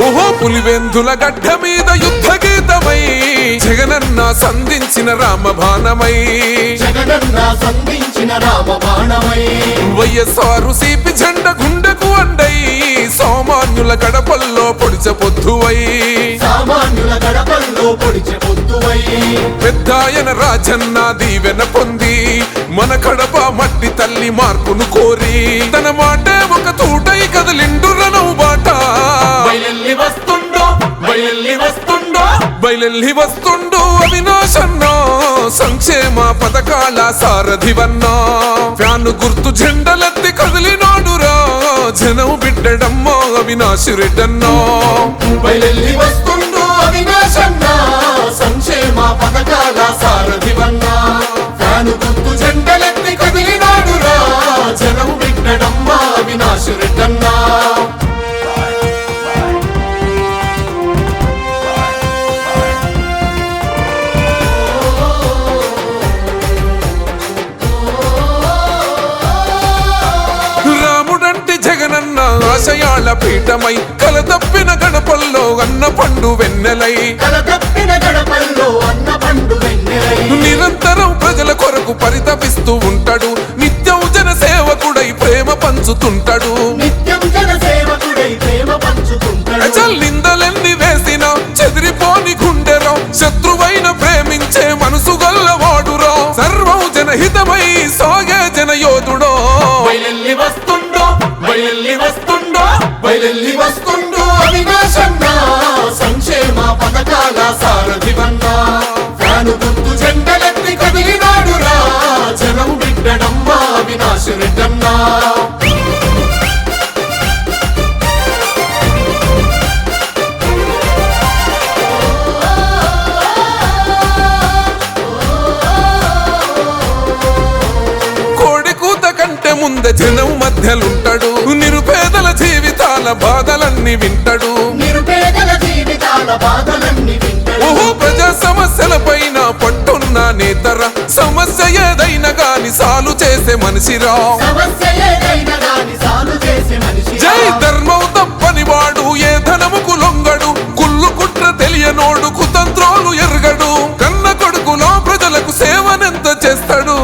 పులివెందుల గడ్డ మీద యుద్ధ గీతమై జగనన్న సంధించిన రామబాణమై. జగనన్న సంధించిన రామ బాణమై వైఎస్ఆర్ సిపి జెండ గుండెకు అండై సామాన్యుల గడపల్లో పొడిచ పొద్దువై. సామాన్యుల గడపల్లో పొడిచె పొద్దువై. పెద్దాయన రాజన్న దీవెన పొంది మన కడప మట్టి తల్లి మార్పును కోరి. తన మాటే ఒక తూటై కదలిండు బయలెల్లి వస్తుండు అవినాశన్నో సంక్షేమ పథకాల సారథివన్నా. ఫ్యాను గుర్తు జెండలెత్తి కదిలినాడురా జనం బిడ్డడమ్మో అవినాశి రెడ్డన్నో. బయలెల్లి వస్తుండో అవినాశన్న సంక్షేమ పథకాల సారథివన్నా. ఫ్యాను గుర్తు ఆశయాల పీఠమై కలతప్పిన గడపల్లో అన్న పండు వెన్నెలై. నిరంతరం ప్రజల కొరకు పరితపిస్తూ ఉంటాడు. నిత్యం జన సేవకుడై ప్రేమ పంచుతుంటాడు. నిందలెన్ని వేసినా చెదిరిపోని గుండెరో శత్రువైన ప్రేమించే మనసు గల్లవాడురో. సర్వం జనహితమై సాగే జన యోధుడో. వస్తుండో బయలెల్లి వస్తుండో బయలెల్లి వస్తుండో అవినాశన్న సంక్షేమ పథకాల సారథివన్నా. ఫ్యాను గుర్తు జెండలెత్తి కదిలినాడురా జనం బిడ్డడమ్మా అవినాశ రెడ్డన్నా. కోడి ముందే జనం మధ్యలుంట జీవితాల బాధలన్నీ వింటాడు. నిరుపేదల జీవితాల బాధలన్నీ వింటాడు. ఓహో ప్రజా సమస్యల పైన పట్టున్న నేతర సమస్య ఏదైనా గాని సాలు చేసే మనిషిరా. సమస్య ఏదైనా గాని సాలు చేసే మనిషి జై ధర్మం తప్పని వాడు ఏ ధనముకు లొంగడు. కుళ్ళు కుట్ర తెలియనోడు కుతంత్రోలు ఎరగడు. కన్న కొడుకులో ప్రజలకు సేవనెంత చేస్తాడు?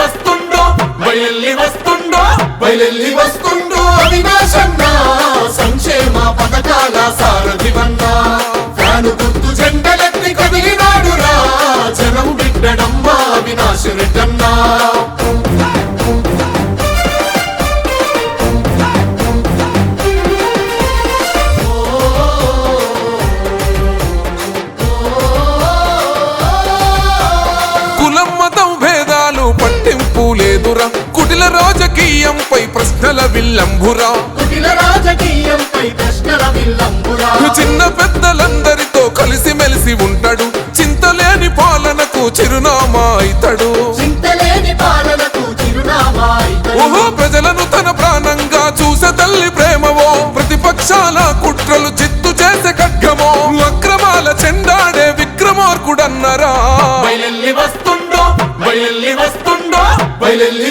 వస్తుండో వస్తుండో వస్తుండో. అవినాశన్న సంక్షేమ పథకాల సారథివన్నా ఫ్యాను గుర్తు జెండలెత్తి కదిలి విల్లంబురా. చిన్న పెద్దలందరితో కలిసి మెలిసి ఉంటాడు. చింతలేని పాలనకు చిరునామా అయితాడు ఇతడు. ఓహో ప్రజలను తన ప్రాణంగా చూసే తల్లి ప్రేమవో ప్రతిపక్షాల కుట్రలు చిత్తు చేసే ఖడ్గమో అక్రమాల చెండాడే విక్రమార్కుడన్నరా. వస్తుండో వస్తుండో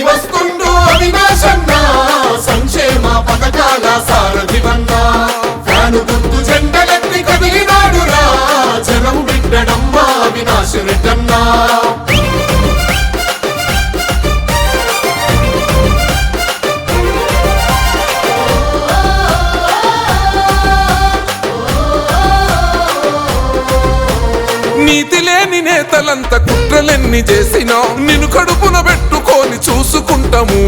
వస్తుండో. అవినాశన్న సంక్షేమ పథకాల సారథివన్నా. ఫ్యాను గుర్తు జెండలెత్తి కదిలినాడురా జనం బిడ్డడమ్మ అవినాశ రెడ్డన్నా. నీతి లేని నేతలంతా కుట్రలెన్ని చేసినా. నిన్ను కడుపున పెట్టుకొని చూసుకుంటాము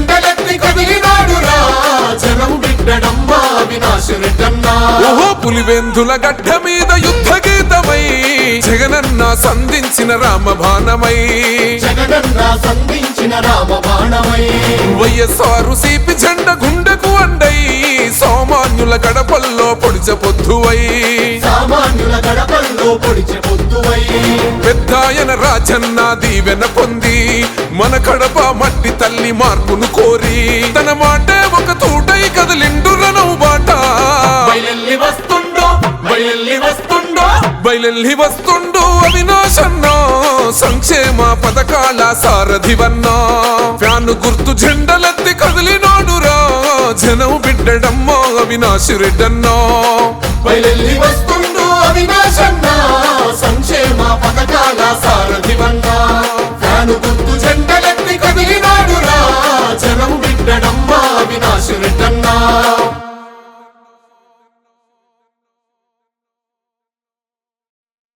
గుర్తు జెండలెత్తి కదిలినాడురా జనం బిడ్డడమ్మ ఓహో పులివెందుల గడ్డ మీద యుద్ధ గీతమై జగనన్న సంధించిన రామబాణమై. జగనన్న సంధించిన రామ బాణమై వైఎస్ఆర్ సిపి జెండ గుండెకు అండై సామాన్యుల గడపల్లో పొడిచ పొద్దువై. సామాన్యుల గడపల్లో పొడిచె పొద్దువై. పెద్దాయన రాజన్న దీవెన పొంది మన కడప మట్టి తల్లి మార్పును కోరి తన మాటే ఒక తూటై కదిలిండు రణవు బాట. బయలెల్లి వస్తుండో బయలెల్లి వస్తుండో. బయలెల్లి వస్తుండు అవినాశన్నా సంక్షేమ పథకాల సారథివన్నా. ఫ్యాను గుర్తు జెండలెత్తి కదిలినాడురా జనం బిడ్డడమ్మా అవినాశి రెడ్డన్నా. బయలెల్లి వస్తుండో అవినాశన్న సంక్షేమ పథకాల సారథివన్నా. ఫ్యాను గుర్తు